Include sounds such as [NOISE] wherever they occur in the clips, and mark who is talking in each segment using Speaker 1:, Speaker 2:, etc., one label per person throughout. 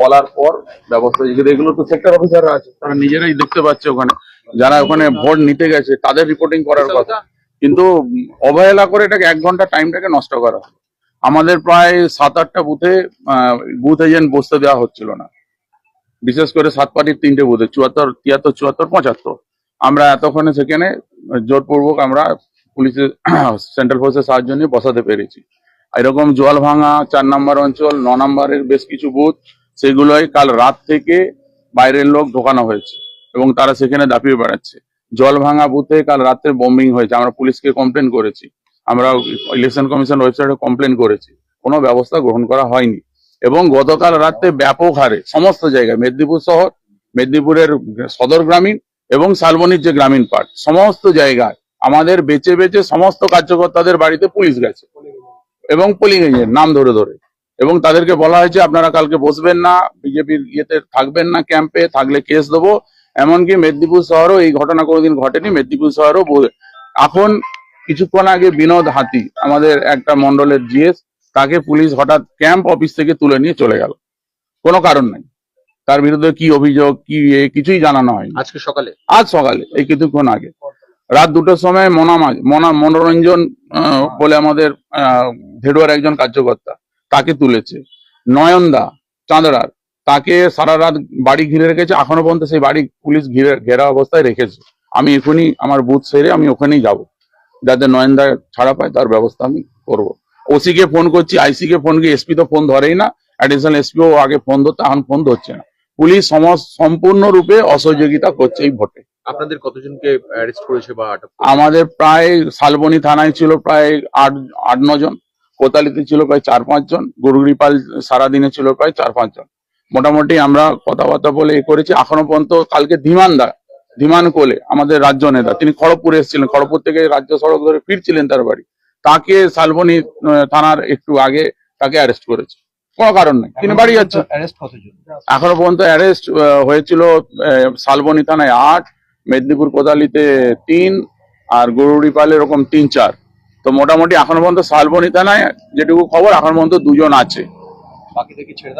Speaker 1: বলার পর ব্যবস্থা এগুলো তো সেক্টর অফিসাররা আছে তারা নিজেরাই দেখতে পাচ্ছে ওখানে। যারা ওখানে ভোট নিতে গেছে তাদের রিপোর্টিং করার কথা। কিন্তু অবহেলা করে এটাকে এক ঘণ্টা টাইমটাকে নষ্ট করা আমাদের প্রায় সাত আটটা বুথে বুথ এজেন্ট বসতে দেওয়া হচ্ছিল না। বিশেষ করে সাত পার্টির তিনটে বুথে চুয়াত্তর তিয়াত্তর চুয়াত্তর পঁচাত্তর। আমরা এতক্ষণে সেখানে জোরপূর্বক আমরা পুলিশের [CLEARS THROAT] সেন্ট্রাল ফোর্সের সাহায্য নিয়ে বসাতে পেরেছি। এরকম জল ভাঙা, চার নম্বর অঞ্চল, ন নম্বরের বেশ কিছু বুথ, সেগুলোই কাল রাত থেকে বাইরের লোক ঢোকানো হয়েছে এবং তারা সেখানে দাপিয়ে বেড়াচ্ছে। জল ভাঙা বুথে কাল রাত্রে বম্বিং হয়েছে। আমরা পুলিশকে কমপ্লেন করেছি। আমরা ইলেকশন কমিশন ওয়েবসাইটে কমপ্লেন করেছি। কোনো ব্যবস্থা গ্রহণ করা হয়নি। এবং গতকাল রাত্রে ব্যাপক হারে সমস্ত জায়গায়, মেদিনীপুর শহর, মেদিনীপুরের সদর গ্রামীণ এবং শালবনির যে গ্রামীণ পার্ট সমস্ত জায়গায় আমাদের বেঁচে বেঁচে সমস্ত কার্যকর্তাদের বাড়িতে পুলিশ গেছে। এবং পোলিং এজেন্ট নাম ধরে ধরে। এবং তাদেরকে বলা হয়েছে আপনারা কালকে বসবেন না বিজেপির ইয়েতে থাকবেন না ক্যাম্পে থাকলে কেস দেবো। এমনকি মেদিনীপুর শহরও এই ঘটনা কোনোদিন ঘটেনি। মেদিনীপুর শহরও এখন কিছুক্ষণ আগে বিনোদ হাতি আমাদের একটা মন্ডলের জিএস তাকে পুলিশ হঠাৎ ক্যাম্প অফিস থেকে তুলে নিয়ে চলে গেল। কোনো কারণ নাই। তার বিরুদ্ধে কি অভিযোগ কি কিছুই জানানো হয়নি।
Speaker 2: আজকে সকালে?
Speaker 1: আজ সকালে এই কিছুক্ষণ আগে। রাত দুটোর সময় মনা মাঝ- মনা মনোরঞ্জন আহ, বলে আমাদের আহ, ধেড়ুয়ার একজন কার্যকর্তা তাকে তুলেছে। নয়নদা চাঁদড়ার তাকে সারা রাত বাড়ি ঘিরে রেখেছে এখনও পর্যন্ত সেই বাড়ি পুলিশ ঘিরে ঘেরা অবস্থায় রেখেছে। আমি এখনই আমার বুথ সেরে আমি ওখানেই যাব যাতে নয়নদা ছাড়া পায় তার ব্যবস্থা আমি করব। ওসি কে ফোন করছি আইসি কে ফোন করে এসপি তো ফোন ধরেই না অ্যাডিশনাল এসপিও আগে ফোন ধরতো এখন ফোন ধরছে না। পুলিশ সম্পূর্ণরূপে অসহযোগিতা করছে এই ভোটে।
Speaker 2: আপনাদের কতজনকে অ্যারেস্ট করেছে বা আটক
Speaker 1: আমাদের প্রায় শালবনি থানায় ছিল প্রায় আট আট জন কোতালিতে ছিল প্রায় চার পাঁচ জন গরুরিপাল সারাদিনে ছিল প্রায় চার পাঁচ জন। মোটামুটি আমরা কথাবার্তা বলে এ করেছি। এখনও পর্যন্ত কালকে ধীমানদা ধীমান কোলে আমাদের রাজ্য নেতা তিনি খড়গপুরে এসেছিলেন। খড়গপুর থেকে রাজ্য সড়ক ধরে ফিরছিলেন তার বাড়ি। তাকে শালবনি থানার একটু আগে তাকে অ্যারেস্ট করেছে। কোনো কারণ নেই। তিনি বাড়ি যাচ্ছেন। এখনও পর্যন্ত অ্যারেস্ট হয়েছিল আহ, শালবনী থানায় আট মেদিনীপুর কোদালিতে তিন আর গরুড়িপালে এরকম তিন চার। তো মোটামুটি এখনও পর্যন্ত শালবনী থানায় যেটুকু খবর এখন পর্যন্ত দুজন আছে।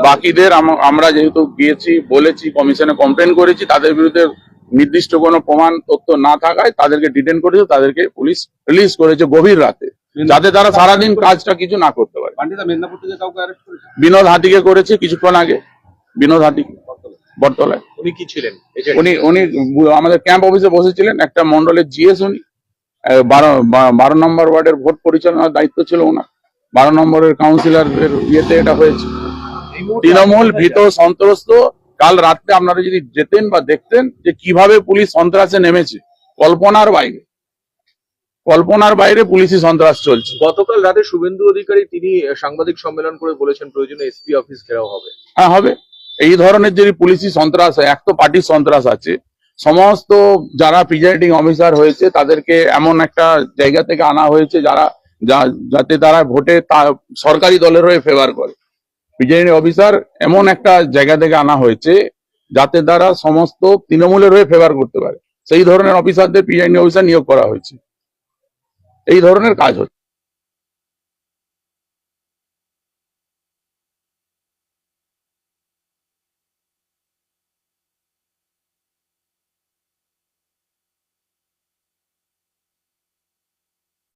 Speaker 1: বাকিদের আমরা যেহেতু গিয়েছি বলেছি কমিশনে কমপ্লেন করেছি তাদের বিরুদ্ধে নির্দিষ্ট কোনো প্রমাণ তথ্য না থাকায় তাদেরকে ডিটেন করেছে তাদেরকে পুলিশ রিলিজ করেছে গভীর রাতে। যাতে তারা সারাদিন কাজটা কিছু না করতে পারে। বিনোদ হাতিকে করেছে কিছুক্ষণ আগে। বিনোদ হাতি। বটতলায়।
Speaker 2: উনি কি ছিলেন?
Speaker 1: উনি উনি আমাদের ক্যাম্প অফিসে বসেছিলেন একটা মন্ডলের জিএস উনি। বারো বারো নম্বর ওয়ার্ডের ভোট পরিচালনার দায়িত্ব ছিল ওনার। বারো নম্বরের কাউন্সিলর ইয়েতে এটা হয়েছে। তৃণমূল ভীত সন্ত্রস্ত কাল রাত্রে আপনারা যদি যেতেন বা দেখতেন যে কীভাবে পুলিশ সন্ত্রাসে নেমেছে কল্পনার বাইরে। কল্পনার বাইরে পুলিশি সন্ত্রাস চলছে।
Speaker 2: গতকাল রাতে শুভেন্দু অধিকারী তিনি সাংবাদিক সম্মেলন করে বলেছেন প্রয়োজনে এসপি অফিস ঘেরাও হবে।
Speaker 1: হ্যাঁ হবে। এই ধরনের যদি পুলিশি সন্ত্রাস হয়, এক তো পার্টির সন্ত্রাস আছে, সমস্ত যারা প্রিজাইডিং অফিসার হয়েছে, তাদেরকে এমন একটা জায়গা থেকে আনা হয়েছে যারা যাতে তারা ভোটে সরকারি দলের হয়ে ফেভার করে। প্রিজাইডিং অফিসার এমন একটা জায়গা থেকে আনা হয়েছে যাতে তারা সমস্ত তৃণমূলের হয়ে ফেভার করতে পারে। সেই ধরনের অফিসারদের প্রিজাইডিং অফিসার নিয়োগ করা হয়েছে। এই ধরনের কাজ হচ্ছে।